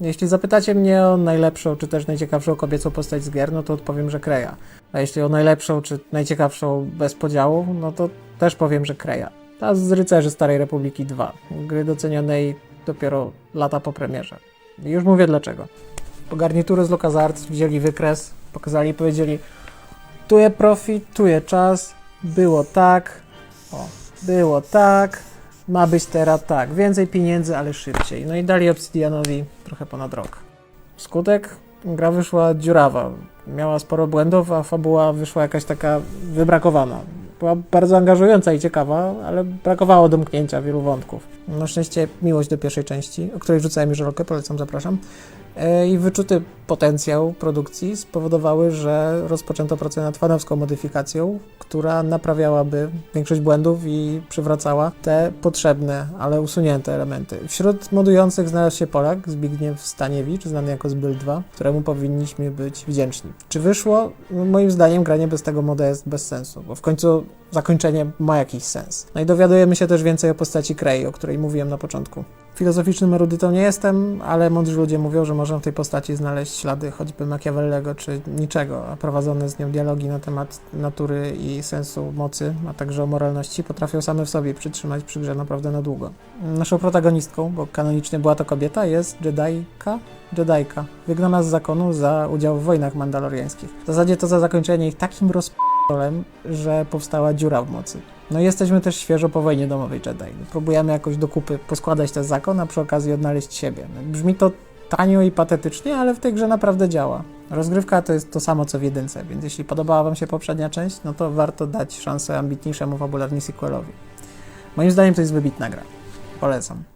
Jeśli zapytacie mnie o najlepszą, czy też najciekawszą kobiecą postać z gier, no to odpowiem, że Kreja. A jeśli o najlepszą, czy najciekawszą bez podziału, no to też powiem, że Kreja. Ta z Rycerzy Starej Republiki 2. Gry docenionej dopiero lata po premierze. I już mówię dlaczego. Po z LucasArts wzięli wykres, pokazali i powiedzieli tu je profit, tu je czas, było tak, o, było tak, ma być teraz tak, więcej pieniędzy, ale szybciej. No i dali Obsidianowi trochę ponad rok. Skutek? Gra wyszła dziurawa. Miała sporo błędów, a fabuła wyszła jakaś taka wybrakowana. Była bardzo angażująca i ciekawa, ale brakowało domknięcia wielu wątków. Na szczęście miłość do pierwszej części, o której rzucałem już rolkę, polecam, zapraszam. E, I wyczuty potencjał produkcji spowodowały, że rozpoczęto pracę nad fanowską modyfikacją, która naprawiałaby większość błędów i przywracała te potrzebne, ale usunięte elementy. Wśród modujących znalazł się Polak, Zbigniew Staniewicz, znany jako Zbyl 2, któremu powinniśmy być wdzięczni. Czy wyszło? No, moim zdaniem granie bez tego moda jest bez sensu, bo w końcu zakończenie ma jakiś sens. No i dowiadujemy się też więcej o postaci Krei, o której mówiłem na początku. Filozoficznym erudytą nie jestem, ale mądrzy ludzie mówią, że można w tej postaci znaleźć ślady choćby Machiavellego czy niczego, a prowadzone z nią dialogi na temat natury i sensu mocy, a także o moralności potrafią same w sobie przytrzymać przy grze naprawdę na długo. Naszą protagonistką, bo kanonicznie była to kobieta, jest Jedajka, Jedajka, wygnana z zakonu za udział w wojnach mandaloriańskich. W zasadzie to za zakończenie ich takim że powstała dziura w mocy. No jesteśmy też świeżo po wojnie domowej Jedi. Próbujemy jakoś do kupy poskładać ten zakon, a przy okazji odnaleźć siebie. No, Brzmi to tanio i patetycznie, ale w tej grze naprawdę działa. Rozgrywka to jest to samo co w jedynce, więc jeśli podobała Wam się poprzednia część, no to warto dać szansę ambitniejszemu fabularnie sequelowi. Moim zdaniem to jest wybitna gra. Polecam.